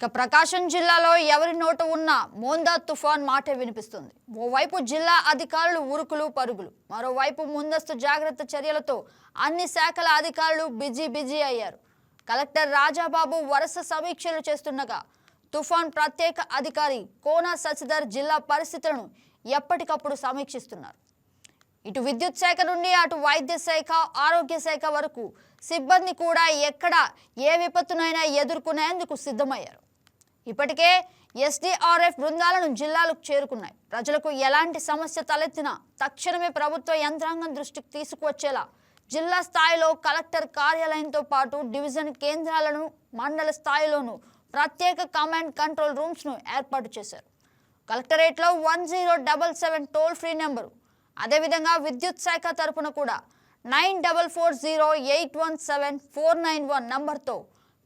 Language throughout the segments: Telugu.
ఇక ప్రకాశం జిల్లాలో ఎవరి నోట ఉన్న మోందా తుఫాన్ మాటే వినిపిస్తుంది. ఓవైపు జిల్లా అధికారులు ఉరుకులు పరుగులు. మరోవైపు ముందస్తు జాగ్రత్త చర్యలతో అన్ని శాఖల అధికారులు బిజీ బిజీ అయ్యారు. కలెక్టర్ రాజాబాబు వరుస సమీక్షలు చేస్తుండగా తుఫాన్ ప్రత్యేక అధికారి కోనా శశిధర్ జిల్లా పరిస్థితులను ఎప్పటికప్పుడు సమీక్షిస్తున్నారు. ఇటు విద్యుత్ శాఖ నుండి అటు వైద్య శాఖ ఆరోగ్య శాఖ వరకు సిబ్బంది కూడా ఎక్కడ ఏ విపత్తునైనా ఎదుర్కొనేందుకు సిద్ధమయ్యారు. ఇప్పటికే ఎస్డీఆర్ఎఫ్ బృందాలను జిల్లాలకు చేరుకున్నాయి. ప్రజలకు ఎలాంటి సమస్య తలెత్తినా తక్షణమే ప్రభుత్వ యంత్రాంగం దృష్టికి తీసుకువచ్చేలా జిల్లా స్థాయిలో కలెక్టర్ కార్యాలయంతో పాటు డివిజన్ కేంద్రాలను మండల స్థాయిలోనూ ప్రత్యేక కమాండ్ కంట్రోల్ రూమ్స్ను ఏర్పాటు చేశారు. కలెక్టరేట్లో one zero double seven toll free number అదేవిధంగా విద్యుత్ శాఖ తరఫున కూడా nine double four zero eight one seven four nine one నంబర్తో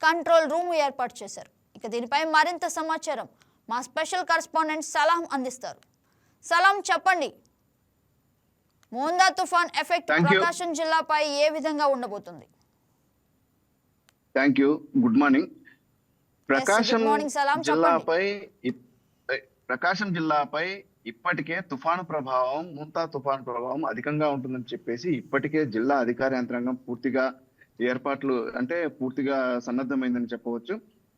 కంట్రోల్ రూమ్ ఏర్పాటు చేశారు. ఇక దీనిపై మరింత సమాచారం మా స్పెషల్ కరెస్పాండెంట్ సలాం అందిస్తారు. సలాం చెప్పండి. మోందా తుఫాన్ ఎఫెక్ట్. ప్రకాశం జిల్లాపై ఏ విధంగా ఉండబోతుంది? Thank you good morning Prakasam. జిల్లాపై Prakasam జిల్లాపై ఇప్పటికే తుఫాను ప్రభావం ముంతా తుఫాను ప్రభావం అధికంగా ఉంటుందని చెప్పేసి ఇప్పటికే జిల్లా అధికార యంత్రాంగం పూర్తిగా ఏర్పాట్లు అంటే పూర్తిగా సన్నద్ధమైందని చెప్పవచ్చు.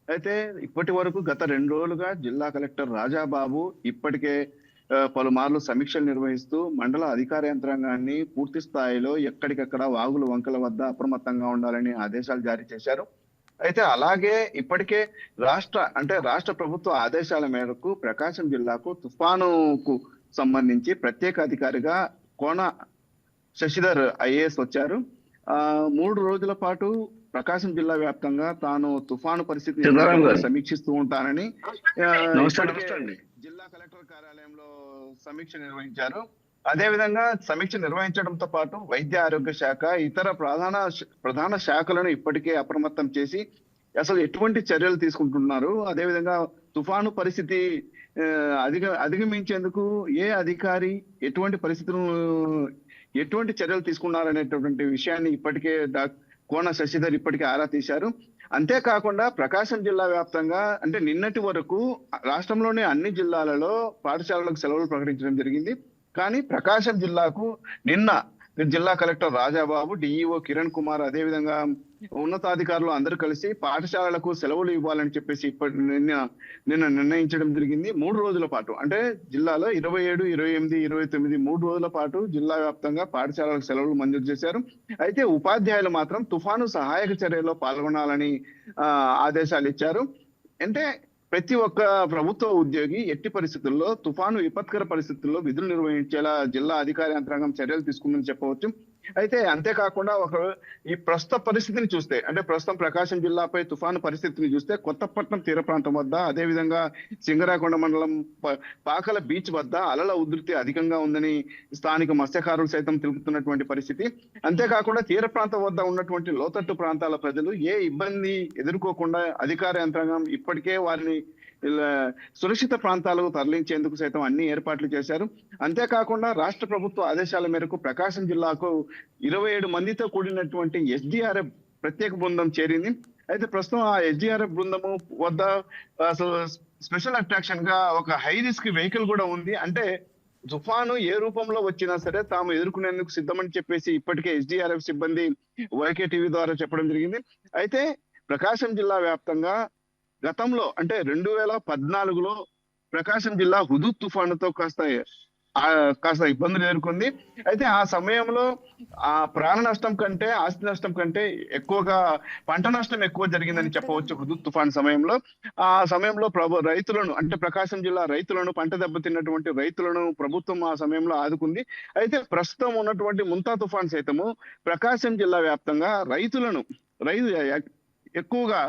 అయితే ఇప్పటి వరకు గత రెండు రోజులుగా జిల్లా కలెక్టర్ రాజాబాబు ఇప్పటికే పలుమార్లు సమీక్షలు నిర్వహిస్తూ మండల అధికార యంత్రాంగాన్ని పూర్తి స్థాయిలో ఎక్కడికక్కడ వాగులు వంకల వద్ద అప్రమత్తంగా ఉండాలని ఆదేశాలు జారీ చేశారు. అయితే అలాగే ఇప్పటికే రాష్ట్ర అంటే రాష్ట్ర ప్రభుత్వ ఆదేశాల మేరకు ప్రకాశం జిల్లాకు తుఫానుకు సంబంధించి ప్రత్యేక అధికారిగా కోన శశిధర్ ఐఏఎస్ వచ్చారు. ఆ మూడు రోజుల పాటు ప్రకాశం జిల్లా వ్యాప్తంగా తాను తుఫాను పరిస్థితిని. సమీక్షిస్తూ ఉంటానని. జిల్లా కలెక్టర్ కార్యాలయంలో సమీక్ష నిర్వహించారు అదే విధంగా సమీక్ష నిర్వహించడంతో పాటు వైద్య ఆరోగ్య శాఖ ఇతర ప్రధాన ప్రధాన శాఖలను ఇప్పటికే అప్రమత్తం చేసి అసలు ఎటువంటి చర్యలు తీసుకుంటున్నారు అదే విధంగా తుఫాను పరిస్థితి అధిగ అధిగమించేందుకు ఏ అధికారి ఎటువంటి పరిస్థితులను ఎటువంటి చర్యలు తీసుకున్నారనేటటువంటి విషయాన్ని ఇప్పటికే డాక్ కోన శశిధర్ ఇప్పటికే ఆరా తీశారు. అంతేకాకుండా ప్రకాశం జిల్లా వ్యాప్తంగా అంటే నిన్నటి వరకు రాష్ట్రంలోని అన్ని జిల్లాలలో పాఠశాలలకు సెలవులు ప్రకటించడం జరిగింది. కానీ ప్రకాశం జిల్లాకు నిన్న జిల్లా కలెక్టర్ రాజాబాబు డిఈఓ కిరణ్ కుమార్ అదేవిధంగా ఉన్నతాధికారులు అందరూ కలిసి పాఠశాలలకు సెలవులు ఇవ్వాలని చెప్పేసి ఇప్పటి నిన్న నిన్న నిర్ణయించడం జరిగింది. మూడు రోజుల పాటు అంటే జిల్లాలో ఇరవై ఏడు ఇరవై ఎనిమిది ఇరవై తొమ్మిది మూడు రోజుల పాటు జిల్లా వ్యాప్తంగా పాఠశాలలకు సెలవులు మంజూరు చేశారు. అయితే ఉపాధ్యాయులు మాత్రం తుఫాను సహాయక చర్యలో పాల్గొనాలని ఆ, ఆదేశాలు ఇచ్చారు. అంటే ప్రతి ఒక్క ప్రభుత్వ ఉద్యోగి ఎట్టి పరిస్థితుల్లో తుఫాను విపత్కర పరిస్థితుల్లో విధులు నిర్వహించేలా జిల్లా అధికార యంత్రాంగం చర్యలు తీసుకుందని చెప్పవచ్చు. అయితే అంతేకాకుండా ఒక ఈ ప్రస్తుత పరిస్థితిని చూస్తే అంటే ప్రస్తుతం ప్రకాశం జిల్లాపై తుఫాను పరిస్థితిని చూస్తే కొత్తపట్నం తీర ప్రాంతం వద్ద అదే విధంగా సింగరాకొండ మండలం పాకల బీచ్ వద్ద అలల ఉధృతి అధికంగా ఉందని స్థానిక మత్స్యకారులు సైతం తెలుపుతున్నటువంటి పరిస్థితి. అంతేకాకుండా తీర ప్రాంతం వద్ద ఉన్నటువంటి లోతట్టు ప్రాంతాల ప్రజలు ఏ ఇబ్బంది ఎదుర్కోకుండా అధికార యంత్రాంగం ఇప్పటికే వారిని సురక్షిత ప్రాంతాలకు తరలించేందుకు సైతం అన్ని ఏర్పాట్లు చేశారు. అంతేకాకుండా రాష్ట్ర ప్రభుత్వ ఆదేశాల మేరకు ప్రకాశం జిల్లాకు ఇరవై ఏడు మందితో కూడినటువంటి ఎస్డిఆర్ఎఫ్ ప్రత్యేక బృందం చేరింది. అయితే ప్రస్తుతం ఆ ఎస్డిఆర్ఎఫ్ బృందము వద్ద స్పెషల్ అట్రాక్షన్గా ఒక హై రిస్క్ వెహికల్ కూడా ఉంది. అంటే తుఫాను ఏ రూపంలో వచ్చినా సరే తాము ఎదుర్కొనేందుకు సిద్ధమని చెప్పేసి ఇప్పటికే ఎస్డిఆర్ఎఫ్ సిబ్బంది వైకే టీవీ ద్వారా చెప్పడం జరిగింది. అయితే ప్రకాశం జిల్లా వ్యాప్తంగా గతంలో అంటే రెండు వేల పద్నాలుగులో ప్రకాశం జిల్లా హుదూద్ తుఫానుతో కాస్త కాస్త ఇబ్బందులు ఎదుర్కొంది. అయితే ఆ సమయంలో ఆ ప్రాణ నష్టం కంటే ఆస్తి నష్టం కంటే ఎక్కువగా పంట నష్టం ఎక్కువ జరిగిందని చెప్పవచ్చు హుదూద్ తుఫాన్ సమయంలో. ఆ సమయంలో ప్రభు రైతులను అంటే ప్రకాశం జిల్లా రైతులను పంట దెబ్బతిన్నటువంటి రైతులను ప్రభుత్వం ఆ సమయంలో ఆదుకుంది. అయితే ప్రస్తుతం ఉన్నటువంటి ముంతా తుఫాన్ సైతము ప్రకాశం జిల్లా వ్యాప్తంగా రైతులను రైతు ఎక్కువగా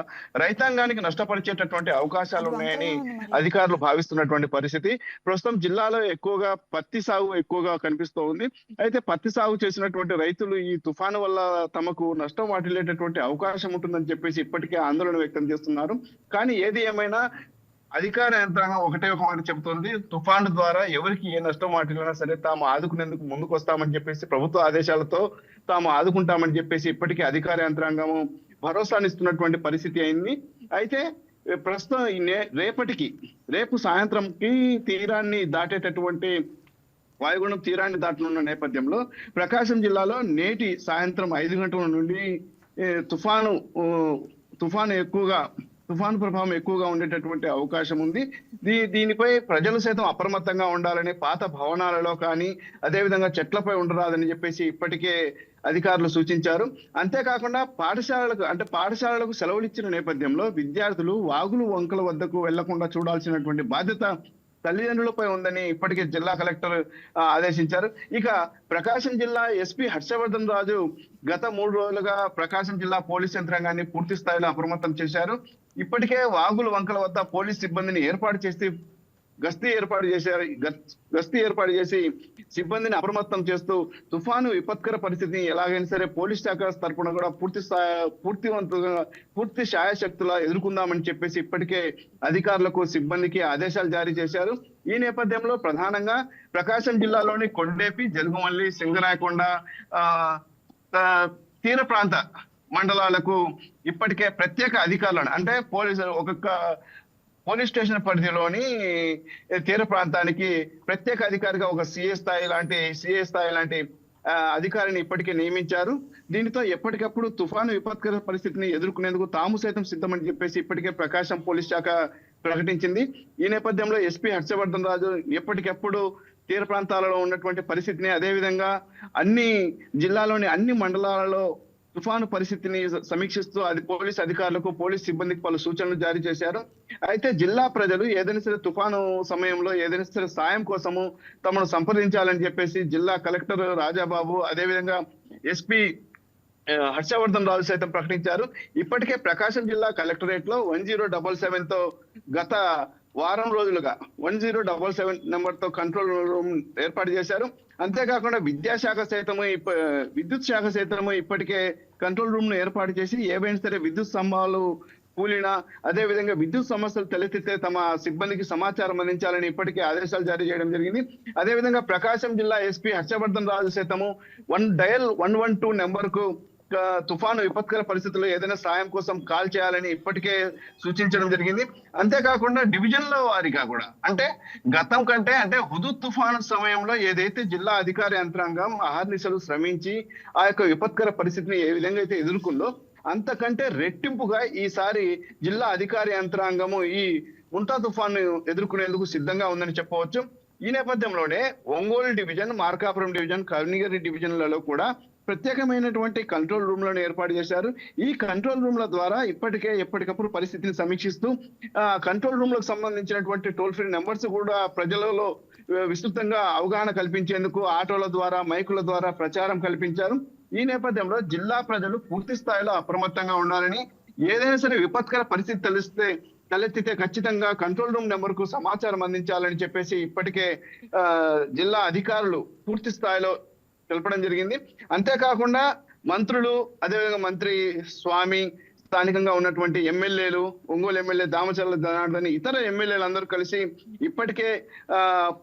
రైతాంగానికి నష్టపరిచేటటువంటి అవకాశాలు ఉన్నాయని అధికారులు భావిస్తున్నటువంటి పరిస్థితి. ప్రస్తుతం జిల్లాలో ఎక్కువగా పత్తి సాగు ఎక్కువగా కనిపిస్తూ ఉంది. అయితే పత్తి సాగు చేసినటువంటి రైతులు ఈ తుఫాను వల్ల తమకు నష్టం వాటిల్లేటటువంటి అవకాశం ఉంటుందని చెప్పేసి ఇప్పటికే ఆందోళన వ్యక్తం చేస్తున్నారు. కానీ ఏది ఏమైనా అధికార యంత్రాంగం ఒకటే ఒక మాట చెబుతోంది. తుఫాను ద్వారా ఎవరికి ఏ నష్టం వాటిల్లినా సరే తాము ఆదుకునేందుకు ముందుకు వస్తామని చెప్పేసి ప్రభుత్వ ఆదేశాలతో తాము ఆదుకుంటామని చెప్పేసి ఇప్పటికే అధికార యంత్రాంగము భరోసానిస్తున్నటువంటి పరిస్థితి అయింది. అయితే ప్రస్తుతం ఈ నే- రేపటికి రేపు సాయంత్రంకి తీరాన్ని దాటేటటువంటి వాయుగుండం తీరాన్ని దాటనున్న నేపథ్యంలో ప్రకాశం జిల్లాలో నేటి సాయంత్రం ఐదు గంటల నుండి తుఫాను తుఫాను ఎక్కువగా తుఫాను ప్రభావం ఎక్కువగా ఉండేటటువంటి అవకాశం ఉంది. దీ దీనిపై ప్రజలు సైతం అప్రమత్తంగా ఉండాలని పాత భవనాలలో కానీ అదేవిధంగా చెట్లపై ఉండరాదని చెప్పేసి ఇప్పటికే అధికారులు సూచించారు. అంతేకాకుండా పాఠశాలలకు అంటే పాఠశాలలకు సెలవులు ఇచ్చిన నేపథ్యంలో విద్యార్థులు వాగులు వంకల వద్దకు వెళ్ళకుండా చూడాల్సినటువంటి బాధ్యత తల్లిదండ్రులపై ఉందని ఇప్పటికే జిల్లా కలెక్టర్ ఆదేశించారు. ఇక ప్రకాశం జిల్లా ఎస్పీ హర్షవర్ధన్ రాజు గత మూడు రోజులుగా ప్రకాశం జిల్లా పోలీస్ యంత్రాంగాన్ని పూర్తి స్థాయిలో అప్రమత్తం చేశారు. ఇప్పటికే వాగులు వంకల వద్ద పోలీస్ సిబ్బందిని ఏర్పాటు చేసి గస్తీ ఏర్పాటు చేశారు గస్తీ ఏర్పాటు చేసి సిబ్బందిని అప్రమత్తం చేస్తూ తుఫాను విపత్కర పరిస్థితిని ఎలాగైనా సరే పోలీస్ శాఖ తరపున కూడా పూర్తి స్థాయి పూర్తివంతంగా పూర్తి శాయశక్తులా ఎదుర్కొందామని చెప్పేసి ఇప్పటికే అధికారులకు సిబ్బందికి ఆదేశాలు జారీ చేశారు. ఈ నేపథ్యంలో ప్రధానంగా ప్రకాశం జిల్లాలోని కొండేపి జలుగుమల్లి సింగరాయకొండ ఆ, తీర ప్రాంత మండలాలకు ఇప్పటికే ప్రత్యేక అధికారులను అంటే పోలీసులు ఒక్కొక్క పోలీస్ స్టేషన్ పరిధిలోని తీర ప్రాంతానికి ప్రత్యేక అధికారిగా ఒక సిఏ స్థాయి లాంటి సిఏ స్థాయి లాంటి అధికారిని ఇప్పటికే నియమించారు. దీనితో ఎప్పటికప్పుడు తుఫాను విపత్కర పరిస్థితిని ఎదుర్కొనేందుకు తాము సైతం సిద్ధమని చెప్పేసి ఇప్పటికే ప్రకాశం పోలీస్ శాఖ ప్రకటించింది. ఈ నేపథ్యంలో ఎస్పీ హర్షవర్ధన్ రాజు ఎప్పటికప్పుడు తీర ప్రాంతాలలో ఉన్నటువంటి పరిస్థితిని అదేవిధంగా అన్ని జిల్లాలోని అన్ని మండలాలలో తుఫాను పరిస్థితిని సమీక్షిస్తూ అది పోలీస్ అధికారులకు పోలీస్ సిబ్బందికి పలు సూచనలు జారీ చేశారు. అయితే జిల్లా ప్రజలు ఏదైనా సరే తుఫాను సమయంలో ఏదైనా సరే సాయం కోసము తమను సంప్రదించాలని చెప్పేసి జిల్లా కలెక్టర్ రాజాబాబు అదేవిధంగా ఎస్పీ హర్షవర్ధన్ రాజు సైతం ప్రకటించారు. ఇప్పటికే ప్రకాశం జిల్లా కలెక్టరేట్లో వన్ జీరో డబల్ సెవెన్తో గత వారం రోజులుగా వన్ జీరో డబల్ సెవెన్ నెంబర్తో కంట్రోల్ రూమ్ ఏర్పాటు చేశారు. అంతేకాకుండా విద్యాశాఖ సైతము ఇప్ప- విద్యుత్ శాఖ సైతము ఇప్పటికే కంట్రోల్ రూమ్ను ఏర్పాటు చేసి ఏవైనా సరే విద్యుత్ స్తంభాలు కూలిన అదే విధంగా విద్యుత్ సమస్యలు తలెత్తితే తమ సిబ్బందికి సమాచారం అందించాలని ఇప్పటికే ఆదేశాలు జారీ చేయడం జరిగింది. అదే విధంగా ప్రకాశం జిల్లా ఎస్పీ హర్షవర్ధన్ రాజు సైతము one dial one one two నెంబర్కు తుఫాను విపత్కర పరిస్థితుల్లో ఏదైనా సాయం కోసం కాల్ చేయాలని ఇప్పటికే సూచించడం జరిగింది. అంతేకాకుండా డివిజన్ల వారిగా కూడా. అంటే గతం కంటే అంటే హుదూద్ తుఫాను సమయంలో ఏదైతే జిల్లా అధికార యంత్రాంగం ఆహర్నిశలు శ్రమించి ఆ యొక్క విపత్కర పరిస్థితిని ఏ విధంగా అయితే ఎదుర్కొందో అంతకంటే రెట్టింపుగా ఈసారి జిల్లా అధికార యంత్రాంగము ఈ ముంతా తుఫాను ఎదుర్కొనేందుకు సిద్ధంగా ఉందని చెప్పవచ్చు. ఈ నేపథ్యంలోనే ఒంగోలు డివిజన్ మార్కాపురం డివిజన్ కవినగిరి డివిజన్లలో కూడా ప్రత్యేకమైనటువంటి కంట్రోల్ రూమ్లను ఏర్పాటు చేశారు. ఈ కంట్రోల్ రూమ్ల ద్వారా ఇప్పటికే ఎప్పటికప్పుడు పరిస్థితిని సమీక్షిస్తూ కంట్రోల్ రూమ్లకు సంబంధించినటువంటి టోల్ ఫ్రీ నెంబర్స్ కూడా ప్రజలలో విస్తృతంగా అవగాహన కల్పించేందుకు ఆటోల ద్వారా మైకుల ద్వారా ప్రచారం కల్పించారు. ఈ నేపథ్యంలో జిల్లా ప్రజలు పూర్తి స్థాయిలో అప్రమత్తంగా ఉండాలని ఏదైనా సరే విపత్కర పరిస్థితి తెలిస్తే తలెత్తితే ఖచ్చితంగా కంట్రోల్ రూమ్ నెంబర్కు సమాచారం అందించాలని చెప్పేసి ఇప్పటికే ఆ, జిల్లా అధికారులు పూర్తి స్థాయిలో తెలపడం జరిగింది. అంతేకాకుండా మంత్రులు అదేవిధంగా మంత్రి స్వామి స్థానికంగా ఉన్నటువంటి ఎమ్మెల్యేలు ఒంగోలు ఎమ్మెల్యే దామచర్ల జనార్దన్ ఇతర ఎమ్మెల్యేలు అందరూ కలిసి ఇప్పటికే ఆ,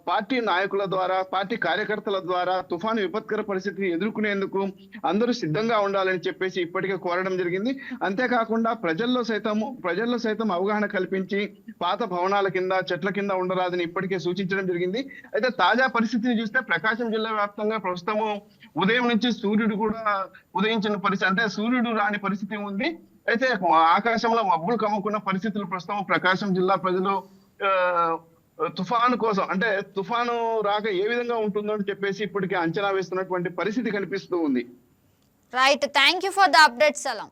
పార్టీ నాయకుల ద్వారా పార్టీ కార్యకర్తల ద్వారా తుఫాను విపత్కర పరిస్థితిని ఎదుర్కొనేందుకు అందరూ సిద్ధంగా ఉండాలని చెప్పేసి ఇప్పటికే కోరడం జరిగింది. అంతేకాకుండా ప్రజల్లో సైతం ప్రజల్లో సైతం అవగాహన కల్పించి పాత భవనాల కింద చెట్ల కింద ఉండరాదని ఇప్పటికే సూచించడం జరిగింది. అయితే తాజా పరిస్థితిని చూస్తే ప్రకాశం జిల్లా వ్యాప్తంగా ప్రస్తుతము ఉదయం నుంచి సూర్యుడు కూడా ఉదయించిన పరిస్థితి అంటే సూర్యుడు రాని పరిస్థితి ఉంది. అయితే ఆకాశంలో మబ్బులు కమ్ముకున్న పరిస్థితులు ప్రస్తుతం ప్రకాశం జిల్లా ప్రజలు తుఫాను కోసం అంటే తుఫాను రాక ఏ విధంగా ఉంటుందో అని చెప్పేసి ఇప్పటికే అంచనా వేస్తున్నటువంటి పరిస్థితి కనిపిస్తూ ఉంది. Right thank you for the update Salam